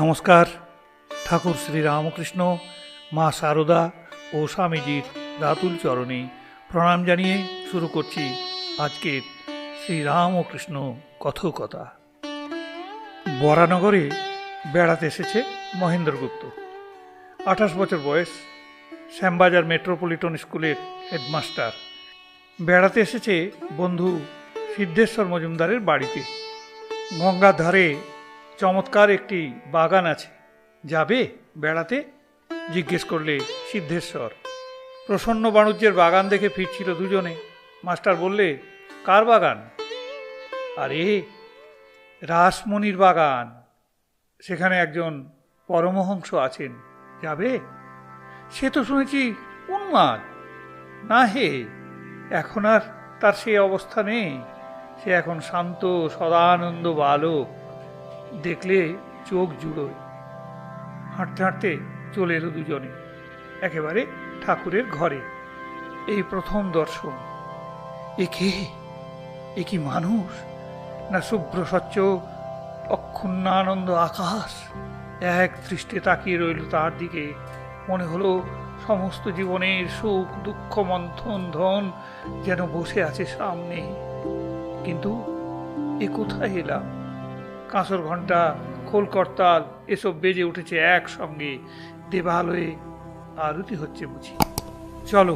নমস্কার, ঠাকুর শ্রী রামকৃষ্ণ, মা সারদা ও স্বামীজির রাতুল চরণে প্রণাম জানিয়ে শুরু করছি আজকের শ্রী রামকৃষ্ণ কথকতা। বরানগরে বেড়াতে এসেছে মহেন্দ্রগুপ্ত আঠাশ বছর বয়স, শ্যামবাজার মেট্রোপলিটন স্কুলের হেডমাস্টার। বেড়াতে এসেছে বন্ধু সিদ্ধেশ্বর মজুমদারের বাড়িতে। গঙ্গার ধারে চমৎকার একটি বাগান আছে। যাবে? বেড়াতে? জিজ্ঞেস করলে সিদ্ধেশ্বর। প্রসন্ন বাণুজ্যের বাগান দেখে ফিরছিল দুজনে। মাস্টার বললে, কার বাগান? আরে, রাসমণির বাগান। সেখানে একজন পরমহংস আছেন। যাবে? সে তো শুনেছি উন্মাদ। না হে, এখন আর তার সেই অবস্থা নেই। সে এখন শান্ত, সদানন্দ বালক। দেখলে চোখ জুড়োয়। হাঁটতে হাঁটতে চলে এলো দুজনে, একেবারে ঠাকুরের ঘরে। এই প্রথম দর্শন। এ কে? এ কি মানুষ? না শুভ্র স্বচ্ছ অক্ষুণ্ণানন্দ আকাশ? এক দৃষ্টে তাকিয়ে রইল তার দিকে। মনে হলো সমস্ত জীবনের সুখ, দুঃখ, মন্থন, ধন যেন বসে আছে সামনে। কিন্তু এ কোথায় এলাম? কাঁসর ঘণ্টা খোল করতাল, এসব বেজে উঠেছে একসঙ্গে। দেবালয়ে আরতি হচ্ছে বুঝি। চলো,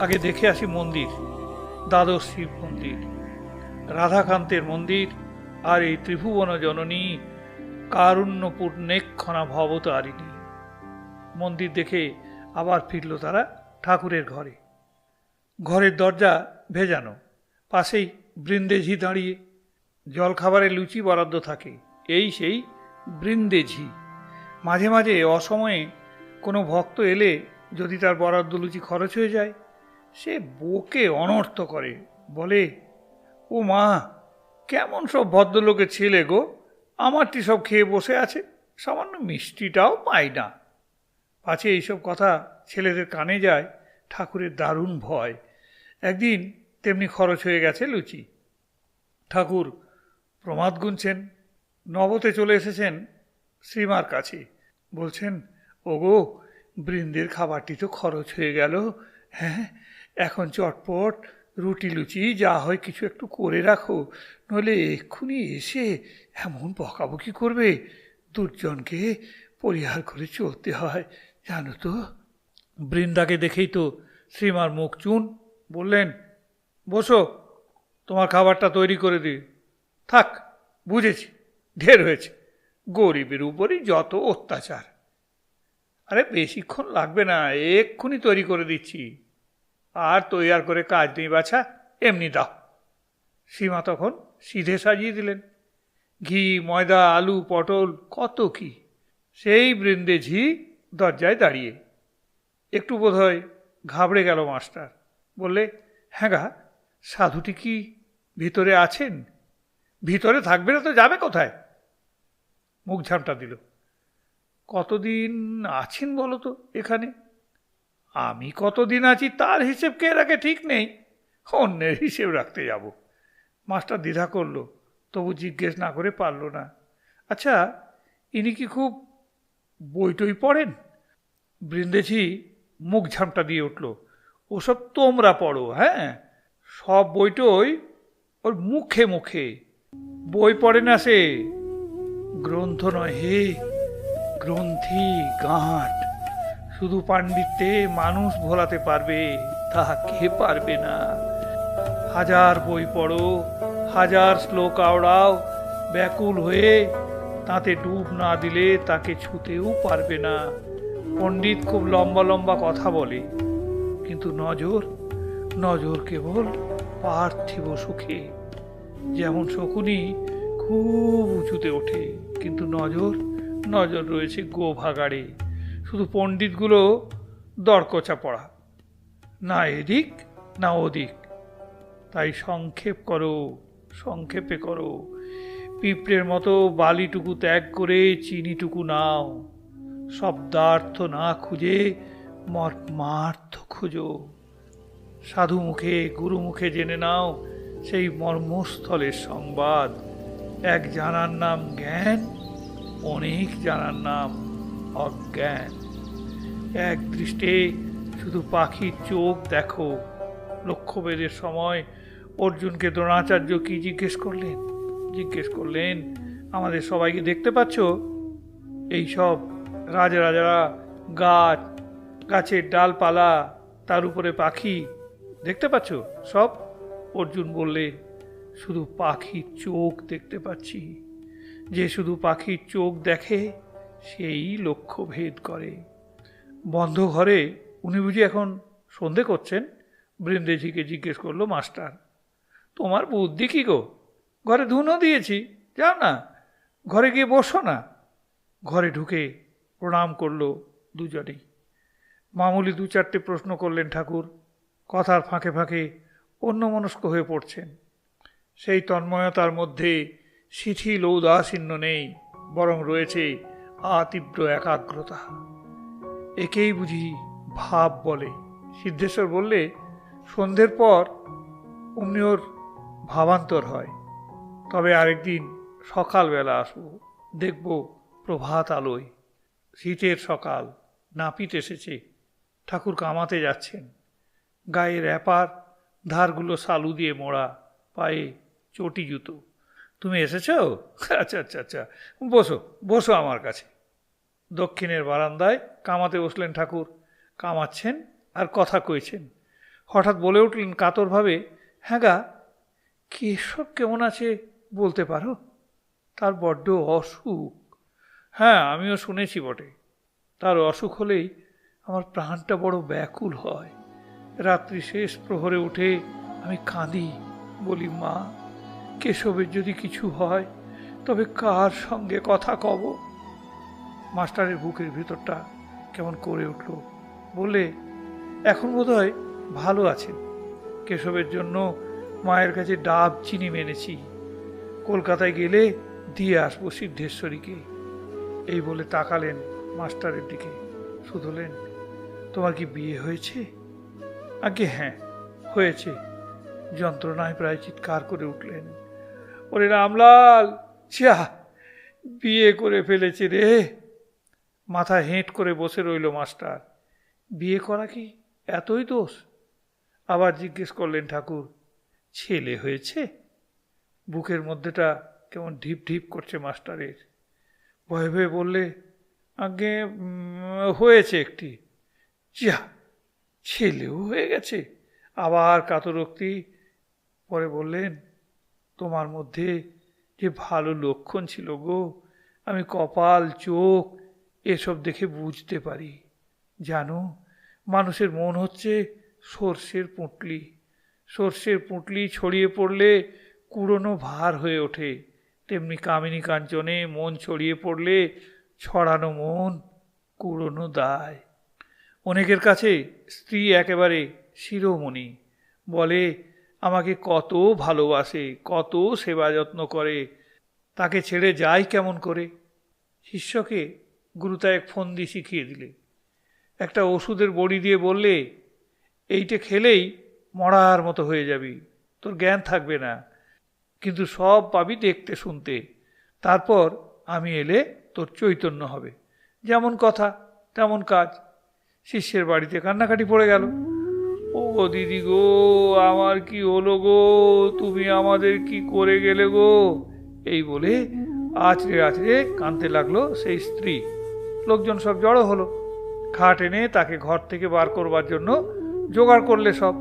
আগে দেখে আসি মন্দির, দ্বাদশ শিব মন্দির, রাধাকান্তের মন্দির, আর এই ত্রিভুবন জননী, কারুণ্যপূর্ণেক্ষণা ভবতারিণী। মন্দির দেখে আবার ফিরল তারা ঠাকুরের ঘরে। ঘরের দরজা ভেজানো, পাশেই বৃন্দেঝি দাঁড়িয়ে জলখাবারে লুচি বরাদ্দ থাকে। এই সেই বৃন্দেঝি। মাঝে মাঝে অসময়ে কোনো ভক্ত এলে যদি তার বরাদ্দ লুচি খরচ হয়ে যায়, সে বকে অনর্থ করে। বলে, ও মা, কেমন সব ভদ্রলোকের ছেলে গো। আমারটি সব খেয়ে বসে আছে, সামান্য মিষ্টিটাও পাই না। পাছে এইসব কথা ছেলেদের কানে যায়, ঠাকুরের দারুণ ভয়। একদিন তেমনি খরচ হয়ে গেছে লুচি। ঠাকুর প্রমাদ গুনছেন, নবতে চলে এসেছেন শ্রীমার কাছে। বলছেন, ওগো, বৃন্দের খাবারটি তো খরচ হয়ে গেল। হ্যাঁ এখন চটপট রুটি লুচি যা হয় কিছু একটু করে রাখো, নইলে এক্ষুনি এসে এমন বকাবকি করবে দুজনকে পরিহার করে চলতে হয়, জানো তো? বৃন্দাকে দেখেই তো শ্রীমার মুখ চুন, বললেন, বসো, তোমার খাবারটা তৈরি করে দিই। থাক, বুঝেছি, ঢের হয়েছে। গরিবের উপরই যত অত্যাচার। আরে বেশিক্ষণ লাগবে না, এক্ষুনি তৈরি করে দিচ্ছি। আর তৈয়ার করে কাজ নেই বাছা, এমনি দাও। সীমা তখন সিধে সাজিয়ে দিলেন। ঘি, ময়দা, আলু, পটল, কত কি। সেই বৃন্দে ঝি দরজায় দাঁড়িয়ে। একটু বোধহয় ঘাবড়ে গেল মাস্টার। বললে হ্যাঁ গা, সাধুটি কি ভিতরে আছেন? ভিতরে থাকবে না তো যাবে কোথায়? মুখ ঝামটা দিল। কতদিন আছেন বলো তো এখানে? আমি কতদিন আছি তার হিসেব কে রাখে ঠিক নেই। অন্যের হিসেব রাখতে যাব। মাস্টার দ্বিধা করল। তবু জিজ্ঞেস না করে পারল না। আচ্ছা ইনি কি খুব বইটই পড়েন? বৃন্দেছি মুখ ঝামটা দিয়ে উঠল। ওসব তোমরা পড়ো হ্যাঁ? সব বইটই ওর মুখে মুখে। বই পড়ে না সে? গ্রন্থ নয় হে, গ্রন্থি গাঁট। শুধু পাণ্ডিত্যে মানুষ ভোলাতে পারবে তাহা কে পারবে না? হাজার বই পড়ো, হাজার শ্লোক আওড়াও, ব্যাকুল হয়ে তাতে ডুব না দিলে তাকে ছুতেও পারবে না। পণ্ডিত খুব লম্বা লম্বা কথা বলে, কিন্তু নজর নজর কেবল পার্থিব সুখে। যেমন শকুনি খুব উঁচুতে ওঠে, কিন্তু নজর নজর রয়েছে গোভাগাড়ে। শুধু পণ্ডিতগুলো দরকচা পড়া, না এদিক, না ওদিক। তাই সংক্ষেপ করো, সংক্ষেপে করো। পিঁপড়ের মতো বালিটুকু ত্যাগ করে চিনিটুকু নাও। শব্দার্থ না খুঁজে, মর্মার্থ খুঁজো। সাধু মুখে গুরু মুখে জেনে নাও সেই মর্মস্থলের সংবাদ। এক জানার নাম জ্ঞান, অনেক জানার নাম অজ্ঞান। এক দৃষ্টে শুধু পাখির চোখ দেখো। লক্ষ্যভেদের সময় অর্জুনকে দ্রোণাচার্য কি জিজ্ঞেস করলেন? জিজ্ঞেস করলেন, আমাদের সবাইকে দেখতে পাচ্ছ? এই সব রাজরাজারা গাছ, গাছের ডালপালা, তার উপরে পাখি, দেখতে পাচ্ছ? সব অর্জুন বললে, শুধু পাখির চোখ দেখতে পাচ্ছি। যে শুধু পাখির চোখ দেখে, সেই লক্ষ্য ভেদ করে। বন্ধ ঘরে উনি বুঝি এখন সন্ধে করছেন? বৃন্দেজিকে জিজ্ঞেস করল মাস্টার। তোমার বুদ্ধি কি গো? ঘরে ধুনো দিয়েছি, যাও না। ঘরে গিয়ে বসো না। ঘরে ঢুকে প্রণাম করল দুজনেই। মামুলি দু চারটে প্রশ্ন করলেন ঠাকুর। কথার ফাঁকে ফাঁকে অন্যমনস্ক হয়ে পড়ছেন। সেই তন্ময়তার মধ্যে শিথিল ঔদাসীন্য নেই, বরং রয়েছে আতীব্র একাগ্রতা। একেই বুঝি ভাব বলে। সিদ্ধেশ্বর বললে, সন্ধ্যের পর অমনি ওর ভাবান্তর হয়। তবে আরেকদিন সকালবেলা আসব, দেখব প্রভাত আলোয়। শীতের সকাল, নাপিত এসেছে, ঠাকুর কামাতে যাচ্ছেন। গায়ের র্যাপার ধারগুলো সালু দিয়ে মোড়া, পায়ে চটি জুতো। তুমি এসেছ? আচ্ছা আচ্ছা আচ্ছা। বসো বসো আমার কাছে। দক্ষিণের বারান্দায় কামাতে বসলেন ঠাকুর। কামাচ্ছেন আর কথা কইছেন। হঠাৎ বলে উঠলেন কাতরভাবে হ্যাঁ গা কেশব কেমন আছে বলতে পারো? তার বড্ড অসুখ। হ্যাঁ আমিও শুনেছি বটে। তার অসুখ হলেই আমার প্রাণটা বড় ব্যাকুল হয়। রাত্রি শেষ প্রহরে উঠে আমি কাঁদি, বলি, মা, কেশবের যদি কিছু হয়, তবে কার সঙ্গে কথা কব? মাস্টারের বুকের ভিতরটা কেমন করে উঠল। বলে এখন বোধহয় ভালো আছেন। কেশবের জন্য মায়ের কাছে ডাব চিনি মেনেছি। কলকাতায় গেলে দিয়ে আসব সিদ্ধেশ্বরীকে। এই বলে তাকালেন মাস্টারের দিকে। শুধলেন, তোমার কি বিয়ে হয়েছে? আগে হ্যাঁ হয়েছে। যন্ত্রণায় প্রায় চিৎকার করে উঠলেন। ওরে রামলাল চা বিয়ে করে ফেলেছে রে। মাথা হেঁট করে বসে রইল মাস্টার। বিয়ে করা কি এতই দোষ? আবার জিজ্ঞেস করলেন ঠাকুর, ছেলে হয়েছে? বুকের মধ্যেটা কেমন ঢিপ ঢিপ করছে মাস্টারের। ভয়ে ভয়ে বললে, আগে হয়েছে একটি। যা ছেলেও হয়ে গেছে। আবার কাতরোক্তি পরে বললেন, তোমার মধ্যে যে ভালো লক্ষণ ছিল গো, আমি কপাল, চোখ এসব দেখে বুঝতে পারি। জানো, মানুষের মন হচ্ছে সর্ষের পুঁটলি। সর্ষের পুঁটলি ছড়িয়ে পড়লে কুড়োনো ভার হয়ে ওঠে। তেমনি কামিনী কাঞ্চনে মন ছড়িয়ে পড়লে ছড়ানো মন কুড়োনো দায়। অনেকের কাছে স্ত্রী একেবারে শিরোমণি। বলে, আমাকে কত ভালোবাসে, কত সেবা যত্ন করে, তাকে ছেড়ে যাই কেমন করে? শিষ্যকে গুরুতা এক ফন্দি শিখিয়ে দিলে। একটা ওষুধের বড়ি দিয়ে বললে, এইটা খেলেই মরার মতো হয়ে যাবি, তোর জ্ঞান থাকবে না। কিন্তু সব পাবি দেখতে শুনতে। তারপর আমি এলে তোর চৈতন্য হবে। যেমন কথা, তেমন কাজ। শিষ্যের বাড়িতে কান্নাকাটি পড়ে গেল। ও দিদি গো, আমার কি হলো গো? তুমি আমাদের কি করে গেলে গো? এই বলে আছড়ে আছড়ে কাঁদতে লাগল সেই স্ত্রী। লোকজন সব জড়ো হলো। খাট এনে তাকে ঘর থেকে বার করবার জন্য জোগাড় করলে সব।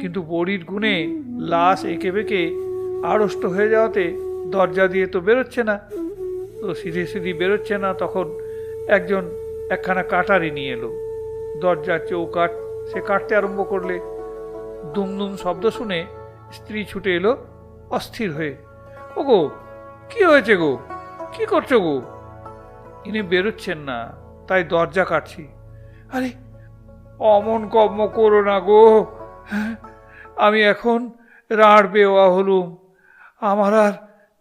কিন্তু বড়ির গুণে লাশ এঁকে বেঁকে আড়ষ্ট হয়ে যাওয়াতে দরজা দিয়ে তো বেরোচ্ছে না। তো সিধে সিধি বেরোচ্ছে না, তখন একজন একখানা কাটারি নিয়ে এলো। দরজার চৌকাট সে কাটতে আরম্ভ করলে দুমদুম শব্দ শুনে স্ত্রী ছুটে এলো অস্থির হয়ে। ও গো কি হয়েছে গো? কি করছ গো? ইনি বেরোচ্ছেন না, তাই দরজা কাটছি। আরে, অমন কর্ম করো না গো। হ্যাঁ আমি এখন রাঁড় বেওয়া হলুম। আমার আর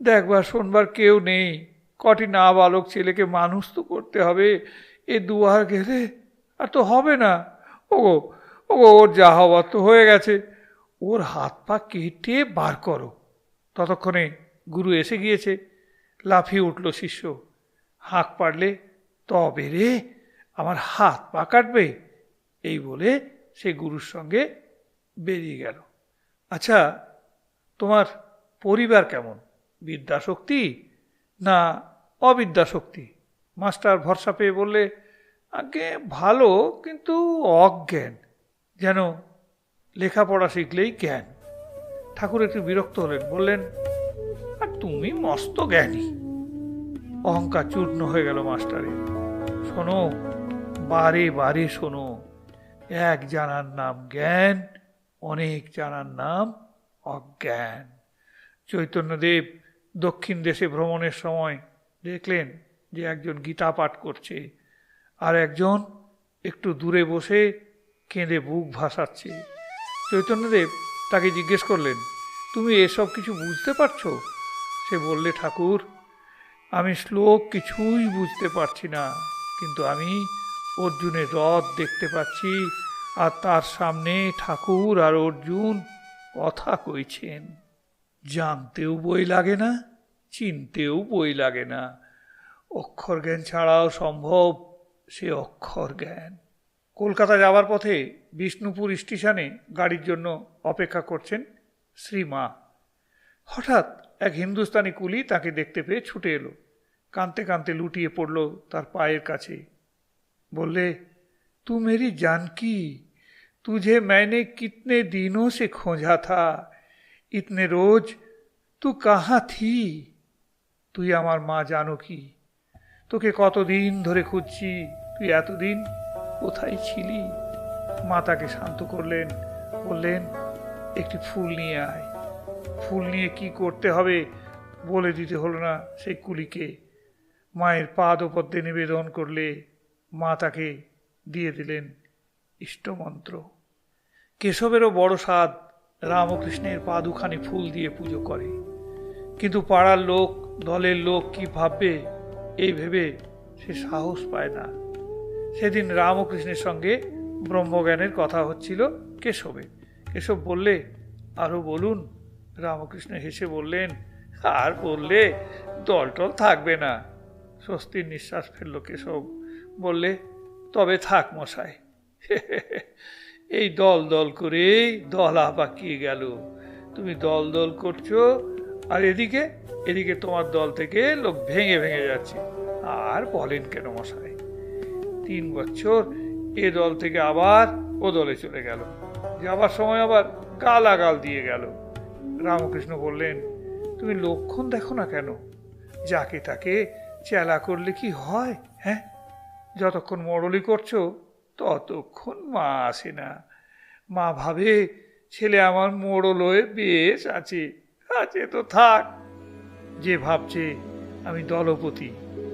দেখবার শোনবার কেউ নেই। কটি না বালক ছেলেকে মানুষ তো করতে হবে। এ দুয়ার গেলে আর তো হবে না। ওগো ওগো, ওর যা হওয়ার তো হয়ে গেছে। ওর হাত পা কেটে বার করো। ততক্ষণে গুরু এসে গিয়েছে। লাফিয়ে উঠল শিষ্য। হাঁক পারলে তবে রে, আমার হাত পা কাটবে? এই বলে সে গুরুর সঙ্গে বেরিয়ে গেল। আচ্ছা তোমার পরিবার কেমন? বিদ্যাশক্তি না অবিদ্যাশক্তি? মাস্টার ভরসা পেয়ে বললে আগে ভালো কিন্তু অজ্ঞান। যেন লেখাপড়া শিখলেই জ্ঞান। ঠাকুর একটু বিরক্ত হলেন, বললেন, আর তুমি মস্ত জ্ঞানী। অহংকার চূর্ণ হয়ে গেল মাস্টারে। শোনো, বারে বারে শোনো, এক জানার নাম জ্ঞান, অনেক জানার নাম অজ্ঞান। চৈতন্যদেব দক্ষিণ দেশে ভ্রমণের সময় দেখলেন যে একজন গীতা পাঠ করছে। আর একজন একটু দূরে বসে কেঁদে বুক ভাসাচ্ছে। চৈতন্যদেব তাকে জিজ্ঞেস করলেন, তুমি এসব কিছু বুঝতে পারছ? সে বললে, ঠাকুর, আমি শ্লোক কিছুই বুঝতে পারছি না, কিন্তু আমি অর্জুনের রথ দেখতে পাচ্ছি, আর তার সামনে ঠাকুর আর অর্জুন কথা কইছেন। জানতেও বই লাগে না, চিনতেও বই লাগে না। অক্ষর জ্ঞান ছাড়াও সম্ভব সে অক্ষর জ্ঞান কলকাতা যাওয়ার পথে বিষ্ণুপুর স্টেশনে গাড়ির জন্য অপেক্ষা করছেন শ্রীমা হঠাৎ এক হিন্দুস্তানি কুলি তাকে দেখতে পেয়ে ছুটে এলো কাঁদতে কাঁদতে লুটিয়ে পড়ল তার পায়ের কাছে বললে तू मेरी जानकी तुझे मैंने कितने दिनों से खोजा था इतने रोज तू कहाँ थी তুই আমার মা জানো কি তোকে কতদিন ধরে খুঁজছি? তুই এতদিন কোথায় ছিলি? মা তাকে শান্ত করলেন, বললেন, একটি ফুল নিয়ে আয়। ফুল নিয়ে কি করতে হবে বলে দিতে হলো না সেই কুলিকে। মায়ের পাদপদ্মে নিবেদন করলে মা তাকে দিয়ে দিলেন ইষ্টমন্ত্র। কেশবেরও বড় স্বাদ রামকৃষ্ণের পা দুখানি ফুল দিয়ে পুজো করে। কিন্তু পাড়ার লোক, দলের লোক কি ভাববে? এই ভেবে সে সাহস পায় না। সেদিন রামকৃষ্ণের সঙ্গে ব্রহ্মজ্ঞানের কথা হচ্ছিল কেশবে। কেশব বললে আরও বলুন। রামকৃষ্ণ হেসে বললেন, আর বললে দল টল থাকবে না। স্বস্তির নিঃশ্বাস ফেলল কেশব। বললে, তবে থাক মশাই। এই দল দল করেই দলা পাকিয়ে গেল। তুমি দল দল করছ, আর এদিকে এদিকে তোমার দল থেকে লোক ভেঙে ভেঙে যাচ্ছে। আর বলেন কেন মশাই? তিন বছর এ দল থেকে আবার ও দলে চলে গেল। যাবার সময় আবার গালাগাল দিয়ে গেল। রামকৃষ্ণ বললেন, তুমি লক্ষণ দেখো না কেন? যাকে তাকে চেলা করলে কি হয় হ্যাঁ? যতক্ষণ মরলি করছ, ততক্ষণ মা আসে না। মা ভাবে ছেলে আমার মোড়ল হয়ে বেশ আছে। আছে তো থাক। যে ভাবছে, আমি দলপতি,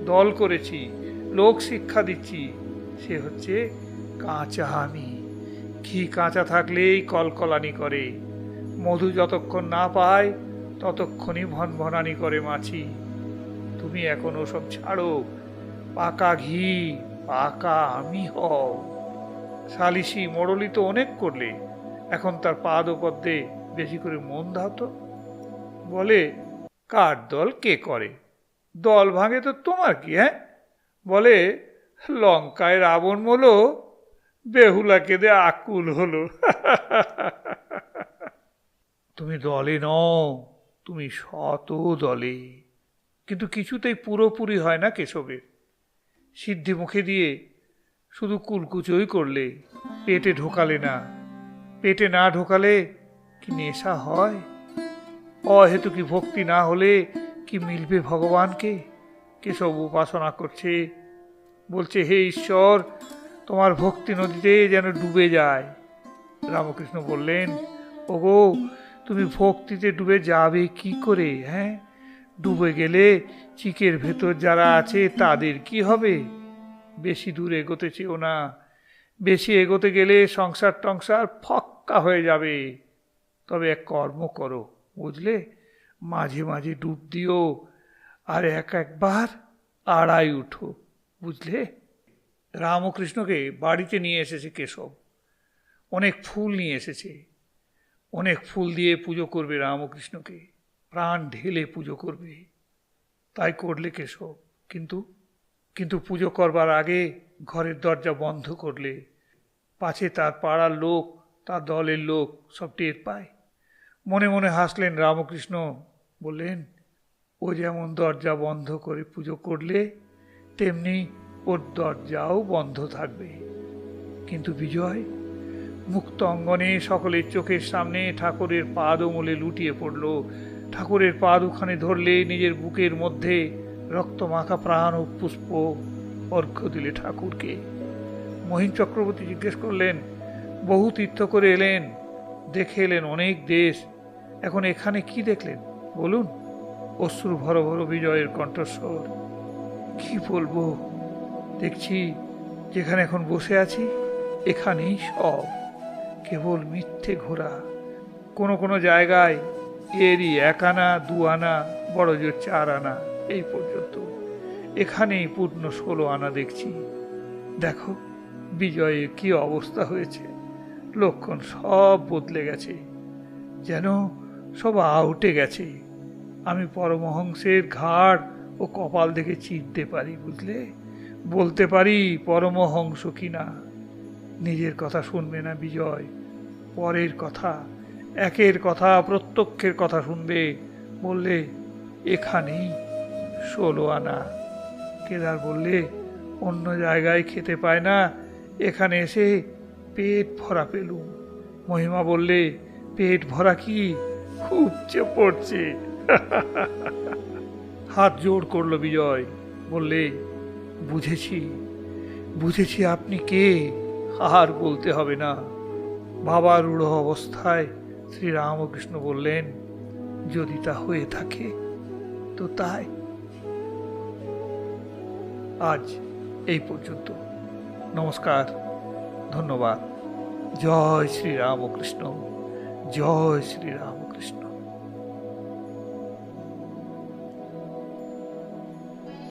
দল করেছি, লোক শিক্ষা দিচ্ছি, সে হচ্ছে কাঁচা আমি ঘি কাঁচা থাকলেই কলকলানি করে। মধু যতক্ষণ না পায়, ততক্ষণই ভনভনানি করে মাছি। তুমি এখন ওসব ছাড়ো। পাকা ঘি, পাকা আমি হও। সালিসি মরলি তো অনেক করলে। এখন তার পাদ পদ্মে বেশি করে মন দাও তো। বলে কার দল কে করে? দল ভাঙে তো তোমার কি হ্যাঁ? বলে, লঙ্কায় রাবণ বলো বেহুলা কেঁদে আকুল হলো। তুমি দলে নও, তুমি শত দলে। কিন্তু কিছুতেই পুরোপুরি হয় না কেশবের। সিদ্ধি মুখে দিয়ে শুধু কুলকুচই করলে, পেটে ঢোকালে না। পেটে না ঢোকালে কি নেশা হয়? অহেতু কি ভক্তি না হলে কি মিলবে ভগবানকে? কেসব উপাসনা করছে। বলছে, হে ঈশ্বর, তোমার ভক্তি নদীতে যেন ডুবে যায়। রামকৃষ্ণ বললেন, ওগো, তুমি ভক্তিতে ডুবে যাবে কি করে হ্যাঁ? ডুবে গেলে চিকের ভেতর যারা আছে তাদের কি হবে? বেশি দূর এগোতে চেও না। বেশি এগোতে গেলে সংসার টংসার ফক্কা হয়ে যাবে। তবে এক কর্ম করো। বুঝলে? মাঝে মাঝে ডুব দিও, আর এক একবার আড়াই উঠো, বুঝলে? রামকৃষ্ণকে বাড়িতে নিয়ে এসেছে কেশব। অনেক ফুল নিয়ে এসেছে। অনেক ফুল দিয়ে পুজো করবে রামকৃষ্ণকে। প্রাণ ঢেলে পুজো করবে। তাই করলে কেশব। কিন্তু কিন্তু পুজো করবার আগে ঘরের দরজা বন্ধ করলে, পাছে তার পাড়ার লোক, তার দলের লোক সব টের পায়। মনে মনে হাসলেন, রামকৃষ্ণ বললেন ও যেমন দরজা বন্ধ করে পুজো করলে, তেমনি ওর দরজাও বন্ধ থাকবে। কিন্তু বিজয়, মুক্ত অঙ্গনে সকলের চোখের সামনে ঠাকুরের পাদমূলে লুটিয়ে পড়ল। ঠাকুরের পা দুখানে ধরলে নিজের বুকের মধ্যে রক্তমাখা প্রাণ ও পুষ্প অর্ঘ্য দিলে ঠাকুরকে। মহিন চক্রবর্তী জিজ্ঞেস করলেন, বহু তীর্থ করে এলেন? দেখে এলেন অনেক দেশ। এখন এখানে কি দেখলেন? বলুন। অশ্রু ভর ভর বিজয়ের কণ্ঠস্বর। কি বলব? দেখছি যেখানে এখন বসে আছি, এখানেই সব। কেবল মিথ্যে ঘোরা কোনো কোনো জায়গায় এরই এক আনা, দু আনা, বড় জোর চার আনা, এই পর্যন্ত। এখানেই পূর্ণ ষোলো আনা দেখছি। দেখো, বিজয়ের কি অবস্থা হয়েছে। লক্ষণ সব বদলে গেছে, যেন সব আউটে গেছে। আমি পরমহংসের ঘাড় ও কপাল দেখে চিনতে পারি, বুঝলে? বলতে পারি পরমহংস কিনা নিজের কথা শুনবে না বিজয়, পরের কথা, একের কথা, প্রত্যক্ষের কথা শুনবে। বললে, এখানেই ষোলো আনা। কেদার বললে, অন্য জায়গায় খেতে পায় না, এখানে এসে পেট ভরা পেলুম মহিমা বললে, পেট ভরা কি? খুব চে পড়ছে। হাত জোড় করল বিজয়, বললে, বুঝেছি বুঝেছি আপনি কে? আর বলতে হবে না। বাবা রূঢ় অবস্থায় শ্রী রামকৃষ্ণ বললেন, যদি তা হয়ে থাকে, তো তাই। আজ এই পর্যন্ত। নমস্কার। ধন্যবাদ। জয় শ্রী রামকৃষ্ণ জয় শ্রীরাম।